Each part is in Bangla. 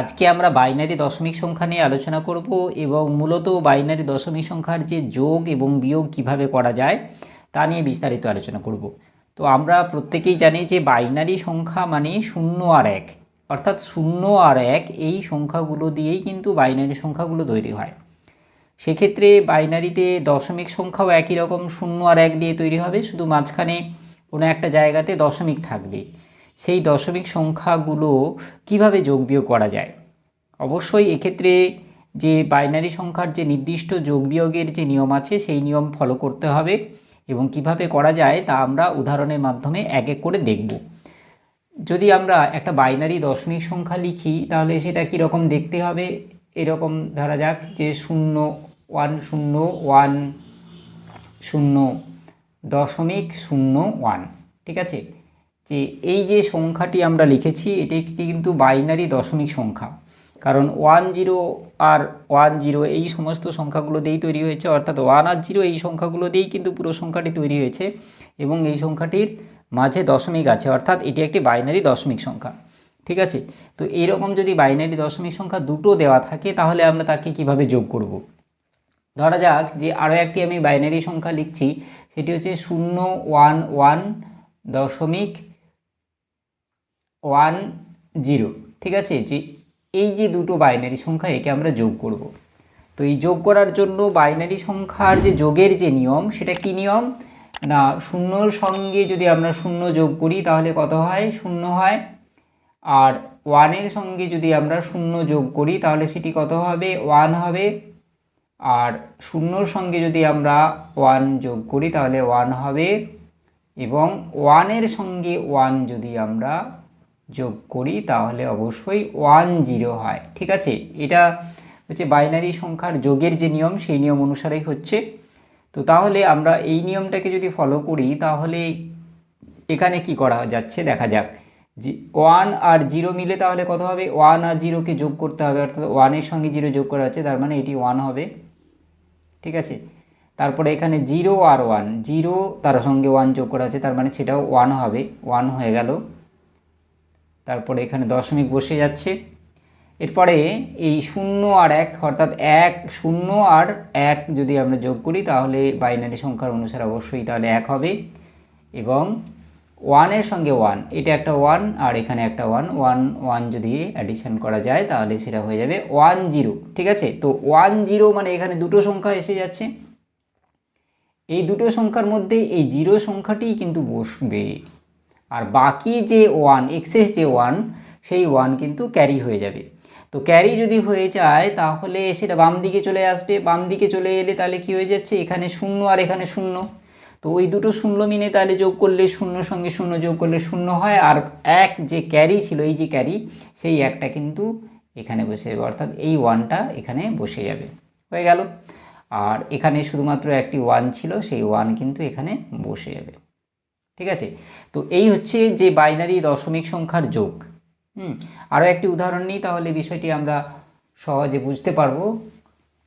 আজকে আমরা বাইনারি দশমিক সংখ্যা নিয়ে আলোচনা করব এবং মূলত বাইনারি দশমিক সংখ্যার যে যোগ এবং বিয়োগ কীভাবে করা যায় তা নিয়ে বিস্তারিত আলোচনা করব। তো আমরা প্রত্যেকেই জানি যে বাইনারি সংখ্যা মানে শূন্য আর এক, অর্থাৎ শূন্য আর এক এই সংখ্যাগুলো দিয়েই কিন্তু বাইনারি সংখ্যাগুলো তৈরি হয়। সেক্ষেত্রে বাইনারিতে দশমিক সংখ্যাও একই রকম শূন্য আর এক দিয়ে তৈরি হবে, শুধু মাঝখানে কোনো একটা জায়গাতে দশমিক থাকবে। সেই দশমিক সংখ্যাগুলো কীভাবে যোগ বিয়োগ করা যায়? অবশ্যই এক্ষেত্রে যে বাইনারি সংখ্যার যে নির্দিষ্ট যোগ বিয়োগের যে নিয়ম আছে, সেই নিয়ম ফলো করতে হবে এবং কীভাবে করা যায় তা আমরা উদাহরণের মাধ্যমে এক এক করে দেখব। যদি আমরা একটা বাইনারি দশমিক সংখ্যা লিখি, তাহলে সেটা কীরকম দেখতে হবে? এরকম ধরা যাক যে শূন্য ওয়ান শূন্য ওয়ান শূন্য দশমিক শূন্য ওয়ান, ঠিক আছে? যে এই যে সংখ্যাটি আমরা লিখেছি, এটি একটি কিন্তু বাইনারি দশমিক সংখ্যা। কারণ ওয়ান জিরো আর ওয়ান জিরো এই সমস্ত সংখ্যাগুলো দিয়েই তৈরি হয়েছে, অর্থাৎ ওয়ান আর জিরো এই সংখ্যাগুলো দিয়েই কিন্তু পুরো সংখ্যাটি তৈরি হয়েছে এবং এই সংখ্যাটির মাঝে দশমিক আছে, অর্থাৎ এটি একটি বাইনারি দশমিক সংখ্যা। ঠিক আছে? তো এইরকম যদি বাইনারি দশমিক সংখ্যা দুটো দেওয়া থাকে, তাহলে আমরা তাকে কীভাবে যোগ করব? ধরা যাক যে আরও একটি আমি বাইনারি সংখ্যা লিখছি, সেটি হচ্ছে শূন্য ওয়ান ওয়ান দশমিক ওয়ান জিরো ঠিক আছে? যে এই যে দুটো বাইনারি সংখ্যা, একে আমরা যোগ করব। তো এই যোগ করার জন্য বাইনারি সংখ্যার যে যোগের যে নিয়ম, সেটা কি নিয়ম? না, শূন্যর সঙ্গে যদি আমরা শূন্য যোগ করি, তাহলে কত হয়? শূন্য হয়। আর ওয়ানের সঙ্গে যদি আমরা শূন্য যোগ করি, তাহলে সেটি কত হবে? ওয়ান হবে। আর শূন্যর সঙ্গে যদি আমরা ওয়ান যোগ করি, তাহলে ওয়ান হবে। এবং ওয়ানের সঙ্গে ওয়ান যদি আমরা যোগ করি তাহলে অবশ্যই ওয়ান জিরো হয়, ঠিক আছে? এটা হচ্ছে বাইনারি সংখ্যার যোগের যে নিয়ম, সেই নিয়ম অনুসারেই হচ্ছে। তো তাহলে আমরা এই নিয়মটাকে যদি ফলো করি, তাহলে এখানে কি করা যাচ্ছে? দেখা যাক। যে ওয়ান আর জিরো মিলে তাহলে কত হবে? ওয়ান আর জিরোকে যোগ করতে হবে, অর্থাৎ ওয়ানের সঙ্গে জিরো যোগ করা হচ্ছে, তার মানে এটি ওয়ান হবে। ঠিক আছে? তারপরে এখানে জিরো আর ওয়ান জিরো তার সঙ্গে ওয়ান যোগ করা হচ্ছে, তার মানে সেটাও ওয়ান হবে ওয়ান হয়ে গেল। তারপরে এখানে দশমিক বসে যাচ্ছে। এরপরে এই শূন্য আর এক, অর্থাৎ এক শূন্য আর এক যদি আমরা যোগ করি, তাহলে বাইনারি সংখ্যার অনুসারে অবশ্যই তাহলে এক হবে। এবং ওয়ানের সঙ্গে ওয়ান এটা একটা ওয়ান আর এখানে একটা ওয়ান ওয়ান ওয়ান যদি অ্যাডিশন করা যায়, তাহলে সেটা হয়ে যাবে ওয়ান জিরো ঠিক আছে? তো ওয়ান জিরো মানে এখানে দুটো সংখ্যা এসে যাচ্ছে। এই দুটো সংখ্যার মধ্যে এই জিরো সংখ্যাটি কিন্তু বসবে। আর বাকি যে ওয়ান এক্সেস যে ওয়ান সেই ওয়ান কিন্তু ক্যারি হয়ে যাবে। তো ক্যারি যদি হয়ে যায়, তাহলে সেটা বাম দিকে চলে আসবে। বাম দিকে চলে এলে তাহলে কি হয়ে যাচ্ছে? এখানে শূন্য আর এখানে শূন্য। তো ওই দুটো শূন্য মিনে তাহলে যোগ করলে শূন্য, সঙ্গে শূন্য যোগ করলে শূন্য হয়। আর এক যে ক্যারি ছিল, এই যে ক্যারি সেই একটা কিন্তু এখানে বসে যাবে। অর্থাৎ এই ওয়ানটা এখানে বসে যাবে। হয়ে গেল। আর এখানে শুধুমাত্র একটি ওয়ান ছিল, সেই ওয়ান কিন্তু এখানে বসে যাবে। ঠিক আছে? তো এই হচ্ছে যে বাইনারি দশমিক সংখ্যার যোগ। হুম আরও একটি উদাহরণ নিই, তাহলে বিষয়টি আমরা সহজে বুঝতে পারব।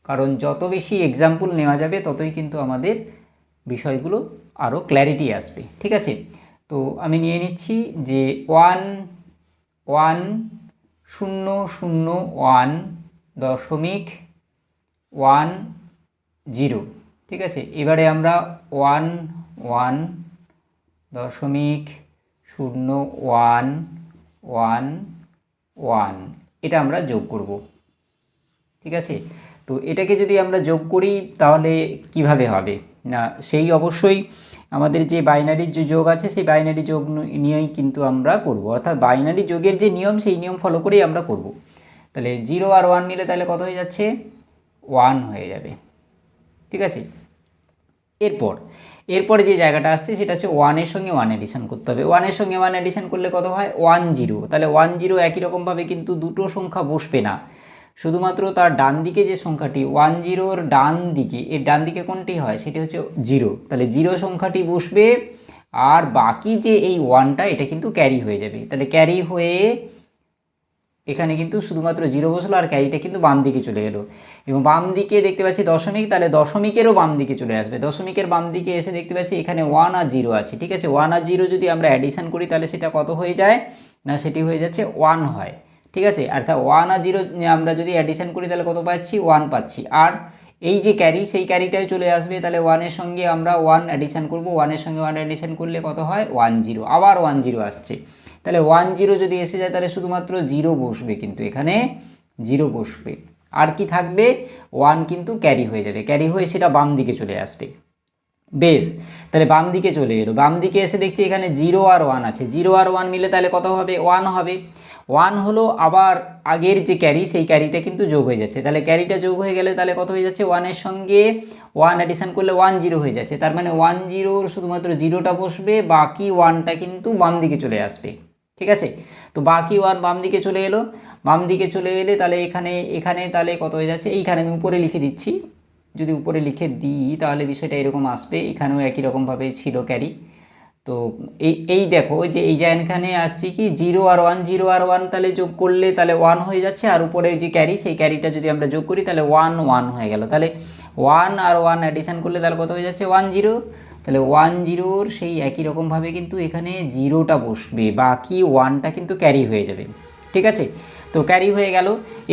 কারণ যত বেশি এক্সাম্পল নেওয়া যাবে, ততই কিন্তু আমাদের বিষয়গুলো আরও ক্ল্যারিটি আসবে। ঠিক আছে? তো আমি নিয়ে নিচ্ছি যে ওয়ান ওয়ান শূন্য শূন্য ওয়ান দশমিক ওয়ান জিরো ঠিক আছে? এবারে আমরা ওয়ান ওয়ান দশমিক শূন্য ওয়ান ওয়ান ওয়ান। এটা আমরা যোগ করব। ঠিক আছে? তো এটাকে যদি আমরা যোগ করি, তাহলে কীভাবে হবে? না, সেই অবশ্যই আমাদের যে বাইনারির যে যোগ আছে, সেই বাইনারি যোগ নিয়েই কিন্তু আমরা করব। অর্থাৎ বাইনারি যোগের যে নিয়ম, সেই নিয়ম ফলো করেই আমরা করব। তাহলে জিরো আর ওয়ান মিলে তাহলে কত হয়ে যাচ্ছে? ওয়ান হয়ে যাবে। ঠিক আছে? এরপর, এরপরে যে জায়গাটা আসছে সেটা হচ্ছে ওয়ানের সঙ্গে ওয়ান এডিশন করতে হবে। ওয়ানের সঙ্গে ওয়ান এডিশন করলে কত হয়? ওয়ান জিরো তাহলে ওয়ান জিরো একই রকমভাবে কিন্তু দুটো সংখ্যা বসবে না। শুধুমাত্র তার ডান দিকে যে সংখ্যাটি ওয়ান জিরোর ডান দিকে, এর ডান দিকে কোনটি হয়? সেটি হচ্ছে জিরো তাহলে জিরো সংখ্যাটি বসবে, আর বাকি যে এই ওয়ানটা এটা কিন্তু ক্যারি হয়ে যাবে। তাহলে ক্যারি হয়ে এখানে কিন্তু শুধুমাত্র জিরো বসল আর ক্যারিটা কিন্তু বাম দিকে চলে গেলো। এবং বাম দিকে দেখতে পাচ্ছি দশমিক, তাহলে দশমিকেরও বাম দিকে চলে আসবে। দশমিকের বাম দিকে এসে দেখতে পাচ্ছি এখানে ওয়ান আর জিরো আছে, ঠিক আছে? ওয়ান আর জিরো যদি আমরা অ্যাডিশান করি, তাহলে সেটা কত হয়ে যায়? না, সেটি হয়ে যাচ্ছে ওয়ান হয়, ঠিক আছে? অর্থাৎ ওয়ান আর জিরো আমরা যদি অ্যাডিশান করি, তাহলে কত পাচ্ছি? ওয়ান পাচ্ছি। আর এই যে ক্যারি সেই ক্যারিটাই চলে আসবে, তাহলে ওয়ানের সঙ্গে আমরা ওয়ান অ্যাডিশান করব। ওয়ানের সঙ্গে ওয়ান অ্যাডিশান করলে কত হয়? ওয়ান জিরো আবার ওয়ান জিরো আসছে। তাহলে ওয়ান জিরো যদি এসে যায়, তাহলে শুধুমাত্র জিরো বসবে কিন্তু এখানে জিরো বসবে। আর কি থাকবে? ওয়ান কিন্তু ক্যারি হয়ে যাবে। ক্যারি হয়ে সেটা বাম দিকে চলে আসবে। বেশ, তাহলে বাম দিকে চলে এলো। বাম দিকে এসে দেখছি এখানে জিরো আর ওয়ান আছে। জিরো আর ওয়ান মিলে তাহলে কত হবে? ওয়ান হবে। ওয়ান হলো আবার আগের যে ক্যারি সেই ক্যারিটা কিন্তু যোগ হয়ে যাচ্ছে। তাহলে ক্যারিটা যোগ হয়ে গেলে তাহলে কত হয়ে যাচ্ছে? ওয়ানের সঙ্গে ওয়ান অ্যাডিশন করলে ওয়ান জিরো হয়ে যাচ্ছে। তার মানে ওয়ান জিরোর শুধুমাত্র জিরোটা বসবে, বাকি ওয়ানটা কিন্তু বাম দিকে চলে আসবে। ঠিক আছে? তো বাকি ওয়ান বাম দিকে চলে এলো। বাম দিকে চলে এলে তাহলে এখানে এখানে তাহলে কত হয়ে যাচ্ছে? এইখানে আমি উপরে লিখে দিচ্ছি। যদি উপরে লিখে দিই, তাহলে বিষয়টা এরকম আসবে। এখানেও একই রকমভাবে ছিল ক্যারি তো এই এই দেখো যে এই যে আসছি কি? জিরো আর ওয়ান জিরো আর ওয়ান তাহলে যোগ করলে তাহলে ওয়ান হয়ে যাচ্ছে। আর উপরে যে ক্যারি সেই ক্যারিটা যদি আমরা যোগ করি, তাহলে ওয়ান ওয়ান হয়ে গেল। তাহলে ওয়ান আর ওয়ান অ্যাডিশন করলে তাহলে কত হয়ে যাচ্ছে? ওয়ান জিরো তাহলে ওয়ান জিরোর সেই একই রকমভাবে কিন্তু এখানে জিরোটা বসবে, বাকি ওয়ানটা কিন্তু ক্যারি হয়ে যাবে, ঠিক আছে? তো ক্যারি হয়ে গেল।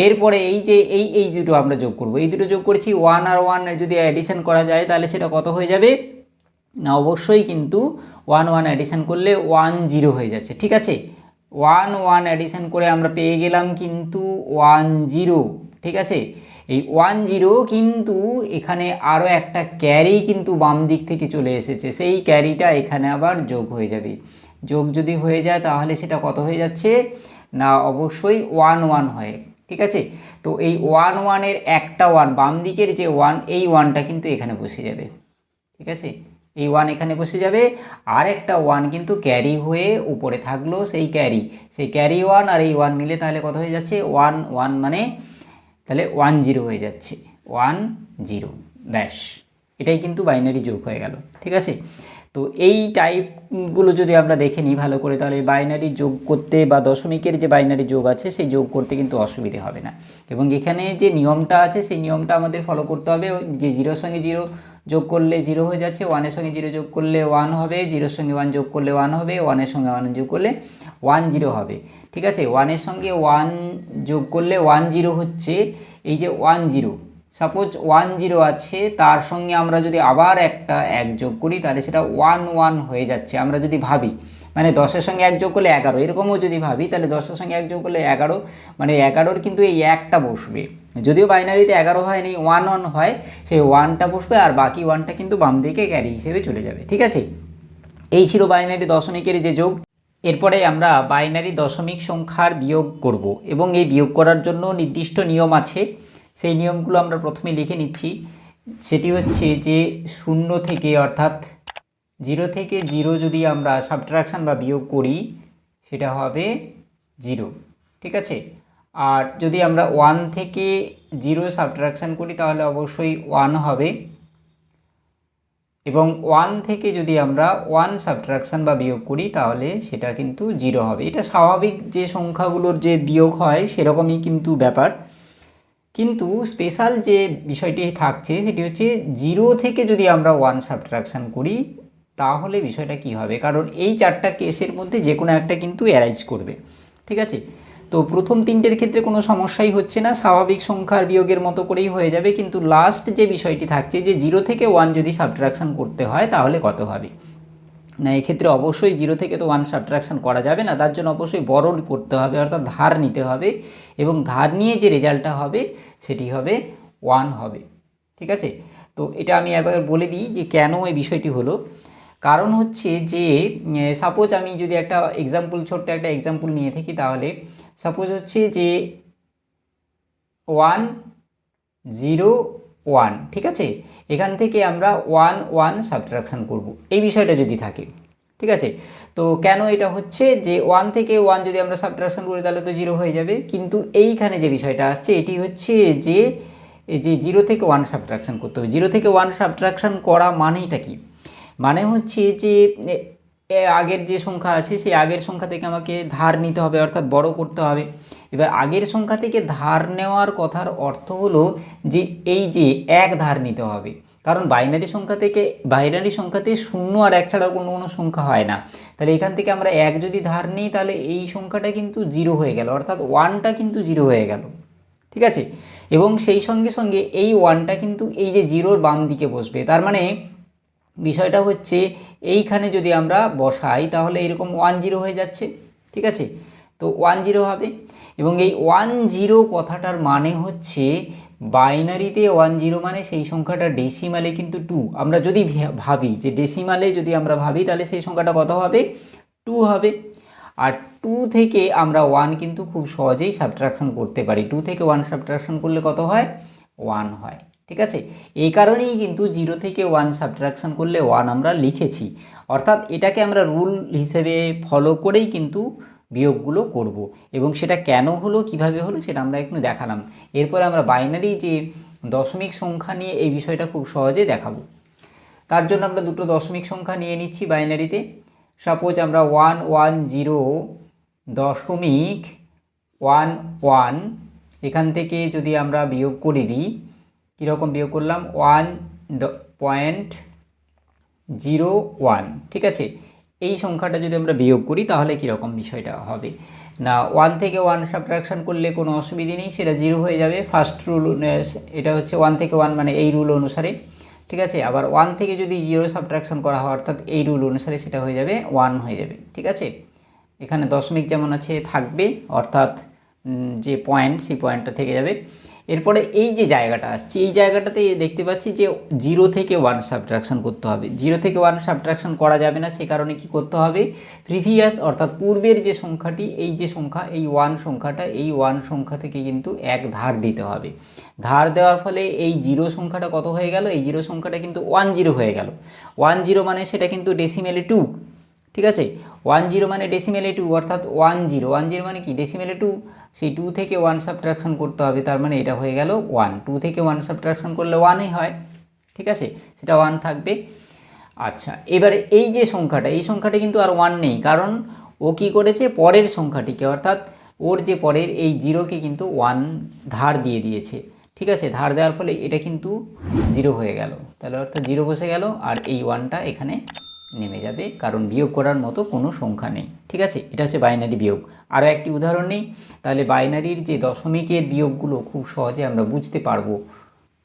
এরপরে এই যে, এই এই দুটো আমরা যোগ করব। এই দুটো যোগ করছি ওয়ান আর ওয়ান যদি অ্যাডিশন করা যায়, তাহলে সেটা কত হয়ে যাবে? না, অবশ্যই কিন্তু ওয়ান ওয়ান অ্যাডিশন করলে ওয়ান জিরো হয়ে যাচ্ছে, ঠিক আছে? ওয়ান ওয়ান অ্যাডিশান করে আমরা পেয়ে গেলাম কিন্তু ওয়ান জিরো ঠিক আছে? এই ওয়ান জিরো কিন্তু এখানে আরও একটা ক্যারি কিন্তু বাম দিক থেকে চলে এসেছে। সেই ক্যারিটা এখানে আবার যোগ হয়ে যাবে। যোগ যদি হয়ে যায় তাহলে সেটা কত হয়ে যাচ্ছে? না, অবশ্যই ওয়ান ওয়ান হয়, ঠিক আছে? তো এই ওয়ান ওয়ানের একটা ওয়ান বাম দিকের যে ওয়ান এই ওয়ানটা কিন্তু এখানে বসে যাবে, ঠিক আছে? এই ওয়ান এখানে বসে যাবে। আর একটা ওয়ান কিন্তু ক্যারি হয়ে উপরে থাকল সেই ক্যারি সেই ক্যারি ওয়ান আর এই ওয়ান মিলে তাহলে কত হয়ে যাচ্ছে? ওয়ান ওয়ান মানে তাহলে ওয়ান জিরো হয়ে যাচ্ছে। ওয়ান জিরো ব্যাস। এটাই কিন্তু বাইনারি যোগ হয়ে গেল, ঠিক আছে? তো এই টাইপগুলো যদি আমরা দেখে নিই ভালো করে, তাহলে বাইনারি যোগ করতে বা দশমিকের যে বাইনারি যোগ আছে, সেই যোগ করতে কিন্তু অসুবিধে হবে না। এবং এখানে যে নিয়মটা আছে, সেই নিয়মটা আমাদের ফলো করতে হবে। যে জিরোর সঙ্গে জিরো যোগ করলে জিরো হয়ে যাচ্ছে, ওয়ানের সঙ্গে জিরো যোগ করলে ওয়ান হবে, জিরোর সঙ্গে ওয়ান যোগ করলে ওয়ান হবে, ওয়ানের সঙ্গে ওয়ান যোগ করলে ওয়ান জিরো হবে। ঠিক আছে? ওয়ানের সঙ্গে ওয়ান যোগ করলে ওয়ান জিরো হচ্ছে, এই যে one zero suppose one zero আছে, তার সঙ্গে আমরা যদি আবার একটা এক যোগ করি, তাহলে সেটা ওয়ান ওয়ান হয়ে যাচ্ছে, আমরা যদি ভাবি। মানে দশের সঙ্গে এক যোগ করলে এগারো, এরকমও যদি ভাবি, তাহলে দশের সঙ্গে এক যোগ করলে এগারো মানে এগারোর কিন্তু এই একটা বসবে। যদিও বাইনারিতে এগারো হয় নেই ওয়ান ওয়ান হয় সেই ওয়ানটা বসবে আর বাকি ওয়ানটা কিন্তু বাম দিকে ক্যারি হিসেবে চলে যাবে, ঠিক আছে? এই ছিল বাইনারি দশমিকের যে যোগ। এরপরে আমরা বাইনারি দশমিক সংখ্যার বিয়োগ করব এবং এই বিয়োগ করার জন্য নির্দিষ্ট নিয়ম আছে। সেই নিয়মগুলো আমরা প্রথমে লিখে নিচ্ছি। সেটি হচ্ছে যে শূন্য থেকে অর্থাৎ জিরো থেকে জিরো যদি আমরা সাবট্রাকশান বা বিয়োগ করি, সেটা হবে জিরো। ঠিক আছে? আর যদি আমরা ওয়ান থেকে জিরো সাবট্রাকশান করি, তাহলে অবশ্যই ওয়ান হবে। এবং ওয়ান থেকে যদি আমরা ওয়ান সাবট্রাকশান বা বিয়োগ করি, তাহলে সেটা কিন্তু জিরো হবে। এটা স্বাভাবিক যে সংখ্যাগুলোর যে বিয়োগ হয়, সেরকমই কিন্তু ব্যাপার। কিন্তু স্পেশাল যে বিষয়টি থাকছে সেটি হচ্ছে জিরো থেকে যদি আমরা ওয়ান সাবট্রাকশান করি, তাহলে বিষয়টা কি হবে? কারণ এই চারটা কেসের মধ্যে যে কোনো একটা কিন্তু অ্যারাইজ করবে। ঠিক আছে? তো প্রথম তিনটের ক্ষেত্রে কোনো সমস্যাই হচ্ছে না, স্বাভাবিক সংখ্যার বিয়োগের মতো করেই হয়ে যাবে। কিন্তু লাস্ট যে বিষয়টি থাকছে যে জিরো থেকে ওয়ান যদি সাবট্রাকশান করতে হয়, তাহলে কত হবে? না, এক্ষেত্রে অবশ্যই জিরো থেকে তো ওয়ান সাবট্রাকশান করা যাবে না, তার জন্য অবশ্যই বড় করতে হবে, অর্থাৎ ধার নিতে হবে এবং ধার নিয়ে যে রেজাল্টটা হবে সেটি হবে ওয়ান হবে, ঠিক আছে? তো এটা আমি একবার বলে দিই যে কেন এই বিষয়টি হলো। কারণ হচ্ছে যে সাপোজ আমি যদি একটা এক্সাম্পল ছোট্ট একটা এক্সাম্পল নিয়ে থাকি তাহলে সাপোজ হচ্ছে যে ওয়ান জিরো ওয়ান ঠিক আছে? এখান থেকে আমরা ওয়ান ওয়ান সাবট্রাকশান করব। এই বিষয়টা যদি থাকে, ঠিক আছে? তো কেন এটা হচ্ছে যে ওয়ান থেকে ওয়ান যদি আমরা সাবট্রাকশান করি, তাহলে তো জিরো হয়ে যাবে। কিন্তু এইখানে যে বিষয়টা আসছে, এটি হচ্ছে যে যে জিরো থেকে ওয়ান সাবট্রাকশান করতে হবে। জিরো থেকে ওয়ান সাবট্রাকশান করা মানেটা কি? মানে হচ্ছে যে আগের যে সংখ্যা আছে, সেই আগের সংখ্যা থেকে আমাকে ধার নিতে হবে, অর্থাৎ বড় করতে হবে। এবার আগের সংখ্যা থেকে ধার নেওয়ার কথার অর্থ হলো যে, এই যে এক ধার নিতে হবে। কারণ বাইনারি সংখ্যা থেকে, বাইনারি সংখ্যাতে শূন্য আর এক ছাড়া কোনো কোনো সংখ্যা হয় না। তাহলে এখান থেকে আমরা এক যদি ধার নিই, তাহলে এই সংখ্যাটা কিন্তু জিরো হয়ে গেল, অর্থাৎ ওয়ানটা কিন্তু জিরো হয়ে গেল। ঠিক আছে? এবং সেই সঙ্গে সঙ্গে এই ওয়ানটা কিন্তু এই যে জিরোর বাম দিকে বসবে। তার মানে বিষয়টা হচ্ছে এইখানে যদি আমরা বসাই তাহলে এরকম ওয়ান জিরো হয়ে যাচ্ছে, ঠিক আছে? তো ওয়ান জিরো হবে এবং এই ওয়ান জিরো কথাটার মানে হচ্ছে বাইনারিতে ওয়ান জিরো মানে সেই সংখ্যাটা ডেসিমালে কিন্তু টু আমরা যদি ভাবি যে ডেসিমালে যদি আমরা ভাবি তাহলে সেই সংখ্যাটা কত হবে? টু হবে। আর টু থেকে আমরা ওয়ান কিন্তু খুব সহজেই সাবট্রাকশন করতে পারি। টু থেকে ওয়ান সাবট্রাকশন করলে কত হয়? ওয়ান হয়। ঠিক আছে? এই কারণেই কিন্তু জিরো থেকে ওয়ান সাবট্রাকশন করলে ওয়ান আমরা লিখেছি। অর্থাৎ এটাকে আমরা রুল হিসেবে ফলো করেই কিন্তু বিয়োগগুলো করব। এবং সেটা কেন হলো, কীভাবে হলো, সেটা আমরা একটু দেখালাম। এরপরে আমরা বাইনারি যে দশমিক সংখ্যা নিয়ে এই বিষয়টা খুব সহজে দেখাবো। তার জন্য আমরা দুটো দশমিক সংখ্যা নিয়ে নিচ্ছি বাইনারিতে সাপোজ আমরা ওয়ান ওয়ান জিরো দশমিক ওয়ান ওয়ান এখান থেকে যদি আমরা বিয়োগ করে দিই কীরকম বিয়োগ করলাম? ওয়ান পয়েন্ট জিরো ওয়ান, ঠিক আছে? এই সংখ্যাটা যদি আমরা বিয়োগ করি, তাহলে কীরকম বিষয়টা হবে? না, ওয়ান থেকে ওয়ান সাবট্রাকশন করলে কোনো অসুবিধে নেই, সেটা জিরো হয়ে যাবে। ফার্স্ট রুল এটা হচ্ছে ওয়ান থেকে ওয়ান মানে এই রুল অনুসারে, ঠিক আছে? আবার ওয়ান থেকে যদি জিরো সাবট্রাকশন করা হয়, অর্থাৎ এই রুল অনুসারে সেটা হয়ে যাবে, ওয়ান হয়ে যাবে, ঠিক আছে? এখানে দশমিক যেমন আছে, থাকবে, অর্থাৎ যে পয়েন্ট, সেই পয়েন্টটা থেকে যাবে। এরপরে এই যে জায়গাটা আসছে, এই জায়গাটাতে দেখতে পাচ্ছি যে জিরো থেকে ওয়ান সাবট্রাকশন করতে হবে। জিরো থেকে ওয়ান সাবট্রাকশন করা যাবে না, সে কারণে কি করতে হবে? প্রিভিয়াস অর্থাৎ পূর্বের যে সংখ্যাটি, এই যে সংখ্যা, এই ওয়ান সংখ্যাটা, এই ওয়ান সংখ্যা থেকে কিন্তু এক ধার দিতে হবে। ধার দেওয়ার ফলে এই জিরো সংখ্যাটা কত হয়ে গেল? এই জিরো সংখ্যাটা কিন্তু ওয়ান জিরো হয়ে গেল। ওয়ান জিরো মানে সেটা কিন্তু ডেসিমেলে টু ঠিক আছে? ওয়ান জিরো মানে ডেসিমেলে টু অর্থাৎ ওয়ান জিরো ওয়ান জিরো মানে কি? ডেসিমেলে টু সেই টু থেকে ওয়ান সাবট্রাকশন করতে হবে, তার মানে এটা হয়ে গেল ওয়ান টু থেকে ওয়ান সাবট্রাকশন করলে ওয়ানই হয়, ঠিক আছে? সেটা ওয়ান থাকবে। আচ্ছা এবারে এই যে সংখ্যাটা, এই সংখ্যাটা কিন্তু আর ওয়ান নেই, কারণ ও কি করেছে? পরের সংখ্যাটিকে, অর্থাৎ ওর যে পরের এই জিরোকে কিন্তু ওয়ান ধার দিয়ে দিয়েছে, ঠিক আছে? ধার দেওয়ার ফলে এটা কিন্তু জিরো হয়ে গেল। তাহলে অর্থাৎ জিরো বসে গেল, আর এই ওয়ানটা এখানে নেমে যাবে, কারণ বিয়োগ করার মতো কোনো সংখ্যা নেই। ঠিক আছে? এটা হচ্ছে বাইনারি বিয়োগ। আরও একটি উদাহরণ নেই? তাহলে বাইনারির যে দশমিকের বিয়োগগুলো খুব সহজে আমরা বুঝতে পারব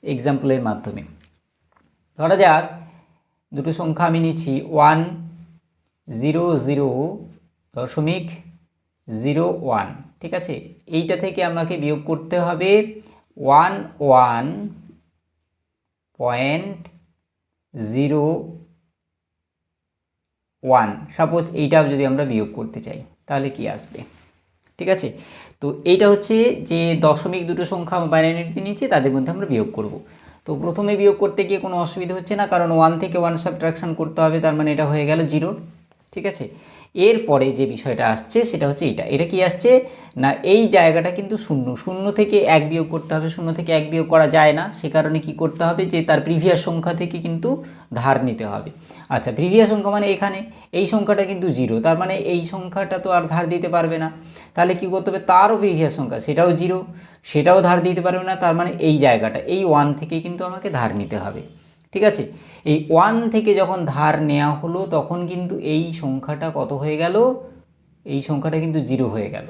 এক্সাম্পলের মাধ্যমে। ধরা যাক, দুটো সংখ্যা আমি নিচ্ছি। ওয়ান জিরো জিরো দশমিক জিরো ওয়ান ঠিক আছে? এইটা থেকে আমাকে বিয়োগ করতে হবে one one point zero one suppose এইটাও যদি আমরা বিয়োগ করতে চাই, তাহলে কি আসবে? ঠিক আছে? তো এইটা হচ্ছে যে দশমিক দুটো সংখ্যা বাইনারিতে নিয়েছি, তাদের মধ্যে আমরা বিয়োগ করব। তো প্রথমে বিয়োগ করতে গিয়ে কোনো অসুবিধা হচ্ছে না, কারণ ওয়ান থেকে ওয়ান সাবট্রাকশান করতে হবে, তার মানে এটা হয়ে গেল জিরো ঠিক আছে? এরপরে যে বিষয়টা আসছে সেটা হচ্ছে এটা এটা কি আসছে? না, এই জায়গাটা কিন্তু শূন্য। শূন্য থেকে এক বিয়োগ করতে হবে, শূন্য থেকে এক বিয়োগ করা যায় না। সে কারণে কি করতে হবে? যে তার প্রিভিয়াস সংখ্যা থেকে কিন্তু ধার নিতে হবে। আচ্ছা প্রিভিয়াস সংখ্যা মানে এখানে এই সংখ্যাটা কিন্তু জিরো তার মানে এই সংখ্যাটা তো আর ধার দিতে পারবে না। তাহলে কি করতে হবে? তারও প্রিভিয়াস সংখ্যা, সেটাও জিরো সেটাও ধার দিতে পারবে না। তার মানে এই জায়গাটা, এই ওয়ান থেকে কিন্তু আমাকে ধার নিতে হবে। ঠিক আছে? এই ওয়ান থেকে যখন ধার নেওয়া হলো, তখন কিন্তু এই সংখ্যাটা কত হয়ে গেল? এই সংখ্যাটা কিন্তু জিরো হয়ে গেল।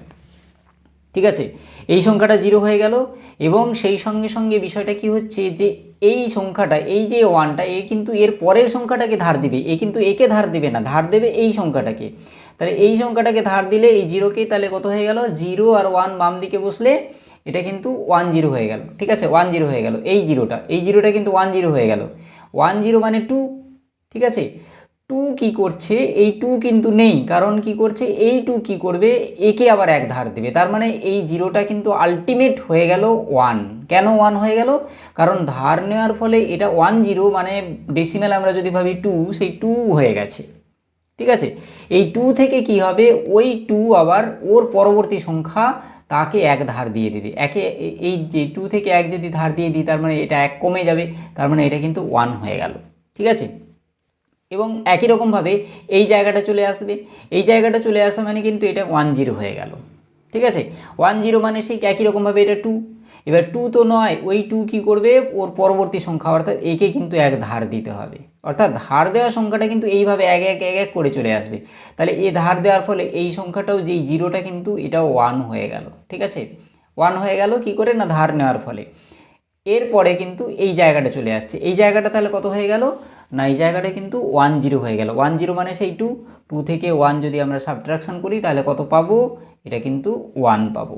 ঠিক আছে? এই সংখ্যাটা জিরো হয়ে গেল এবং সেই সঙ্গে সঙ্গে বিষয়টা কি হচ্ছে যে, এই সংখ্যাটা, এই যে ওয়ানটা এ কিন্তু এর পরের সংখ্যাটাকে ধার দিবে। এ কিন্তু একে ধার দেবে না, ধার দেবে এই সংখ্যাটাকে। তাহলে এই সংখ্যাটাকে ধার দিলে এই জিরোকে তাহলে কত হয়ে গেল? জিরো আর ওয়ান বাম দিকে বসলে এটা কিন্তু ওয়ান জিরো হয়ে গেল। ঠিক আছে? ওয়ান জিরো হয়ে গেল। এই জিরোটা এই জিরোটা কিন্তু ওয়ান জিরো হয়ে গেল। ওয়ান জিরো মানে টু ঠিক আছে? টু কি করছে? এই টু কিন্তু নেই। কারণ কি করছে? এই টু কি করবে? একে আবার এক ধার দেবে। তার মানে এই জিরোটা কিন্তু আলটিমেট হয়ে গেল ওয়ান কেন ওয়ান হয়ে গেল? কারণ ধার নেওয়ার ফলে এটা ওয়ান জিরো মানে ডেসিমেল আমরা যদি ভাবি টু সেই টু হয়ে গেছে। ঠিক আছে? এই টু থেকে কি হবে? ওই টু আবার ওর পরবর্তী সংখ্যা তাকে এক ধার দিয়ে দেবে। একে এই যে টু থেকে এক যদি ধার দিয়ে দিই, তার মানে এটা এক কমে যাবে, তার মানে এটা কিন্তু ওয়ান হয়ে গেল। ঠিক আছে? এবং একই রকমভাবে এই জায়গাটা চলে আসবে। এই জায়গাটা চলে আসা মানে কিন্তু এটা ওয়ান জিরো হয়ে গেল। ঠিক আছে? ওয়ান জিরো মানে ঠিক একই রকমভাবে এটা টু এবার টু তো নয়, ওই টু কী করবে? ওর পরবর্তী সংখ্যা অর্থাৎ একে কিন্তু এক ধার দিতে হবে। অর্থাৎ ধার দেওয়া সংখ্যাটা কিন্তু এইভাবে এক এক এক এক করে চলে আসবে। তাহলে এ ধার দেওয়ার ফলে এই সংখ্যাটাও যেই জিরোটা কিন্তু এটাও ওয়ান হয়ে গেল, ঠিক আছে? ওয়ান হয়ে গেল কি করে? না, ধার নেওয়ার ফলে। এরপরে কিন্তু এই জায়গাটা চলে আসছে। এই জায়গাটা তাহলে কত হয়ে গেল? না, এই জায়গাটা কিন্তু ওয়ান জিরো হয়ে গেল। ওয়ান জিরো মানে সেই টু টু থেকে ওয়ান যদি আমরা সাবট্রাকশান করি, তাহলে কত পাবো? এটা কিন্তু ওয়ান পাবো।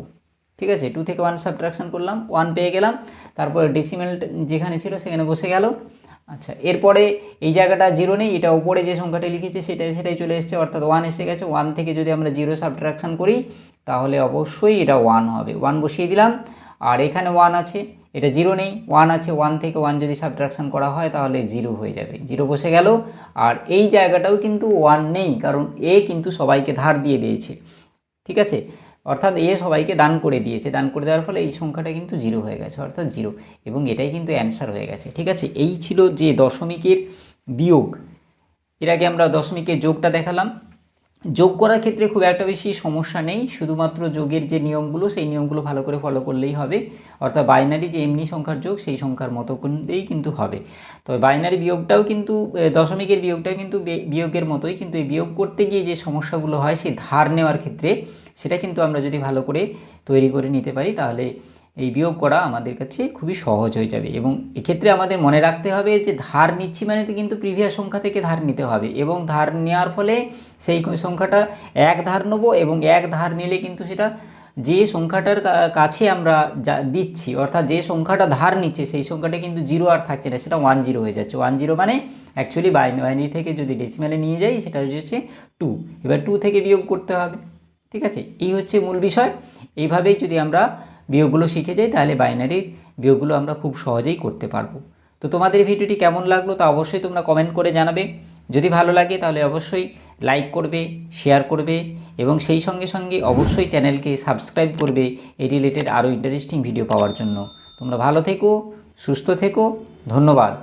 ঠিক আছে? টু থেকে ওয়ান সাবট্রাকশান করলাম ওয়ান পেয়ে গেলাম। তারপরে ডেসিমেল যেখানে ছিল, সেখানে বসে গেল। আচ্ছা এরপরে এই জায়গাটা জিরো নেই, এটা উপরে যে সংখ্যাটা লিখেছে সেটাই সেটাই চলে এসেছে, অর্থাৎ ওয়ান এসে গেছে ওয়ান থেকে যদি আমরা জিরো সাবট্রাকশান করি, তাহলে অবশ্যই এটা ওয়ান হবে। ওয়ান বসিয়ে দিলাম, আর এখানে ওয়ান আছে, এটা জিরো নেই ওয়ান আছে ওয়ান থেকে ওয়ান যদি সাবট্রাকশান করা হয়, তাহলে জিরো হয়ে যাবে। জিরো বসে গেল, আর এই জায়গাটাও কিন্তু ওয়ান নেই, কারণ এ কিন্তু সবাইকে ধার দিয়ে দিয়েছে। ঠিক আছে? অর্থাৎ এ সবাইকে দান করে দিয়েছে। দান করে দেওয়ার ফলে এই সংখ্যাটা কিন্তু জিরো হয়ে গেছে, অর্থাৎ জিরো এবং এটাই কিন্তু অ্যান্সার হয়ে গেছে। ঠিক আছে? এই ছিল যে দশমিকের বিয়োগ। এর আগে আমরা দশমিকের যোগটা দেখালাম। যোগ করার ক্ষেত্রে খুব একটা বেশি সমস্যা নেই। শুধুমাত্র যোগের যে নিয়মগুলো, সেই নিয়মগুলো ভালো করে ফলো করলেই হবে। অর্থাৎ বাইনারি যে এমনি সংখ্যার যোগ, সেই সংখ্যার মতো করেই কিন্তু হবে। তবে বাইনারি বিয়োগটাও কিন্তু দশমিকের বিয়োগটাও কিন্তু বিয়োগের মতোই। কিন্তু এই বিয়োগ করতে গিয়ে যে সমস্যাগুলো হয় সেই ধার নেওয়ার ক্ষেত্রে সেটা কিন্তু আমরা যদি ভালো করে তৈরি করে নিতে পারি, তাহলে এই বিয়োগ করা আমাদের কাছে খুবই সহজ হয়ে যাবে এবং এক্ষেত্রে আমাদের মনে রাখতে হবে যে ধার নিচ্ছি মানে তো কিন্তু প্রিভিয়াস সংখ্যা থেকে ধার নিতে হবে এবং ধার নেওয়ার ফলে সেই সংখ্যাটা এক ধার নেব এবং এক ধার নিলে কিন্তু সেটা যে সংখ্যাটার কাছে আমরা যা দিচ্ছি, অর্থাৎ যে সংখ্যাটা ধার নিচ্ছে সেই সংখ্যাটা কিন্তু জিরো আর থাকছে না, সেটা ওয়ান জিরো হয়ে যাচ্ছে। ওয়ান জিরো মানে অ্যাকচুয়ালি বাইনারি থেকে যদি ডেসিমেলে নিয়ে যাই সেটা হচ্ছে টু এবার টু থেকে বিয়োগ করতে হবে, ঠিক আছে? এই হচ্ছে মূল বিষয়। এইভাবেই যদি আমরা বিয়োগগুলো শিখে যাই, তাহলে বাইনারির বিয়োগগুলো আমরা খুব সহজেই করতে পারব। তো তোমাদের ভিডিওটি কেমন লাগল তা অবশ্যই তোমরা কমেন্ট করে জানাবে। যদি ভালো লাগে তাহলে অবশ্যই লাইক করবে শেয়ার করবে এবং সেই সঙ্গে সঙ্গে অবশ্যই চ্যানেলকে সাবস্ক্রাইব করবে। এই রিলেটেড আরও ইন্টারেস্টিং ভিডিও পাওয়ার জন্য। তোমরা ভালো থেকো, সুস্থ থেকো, ধন্যবাদ।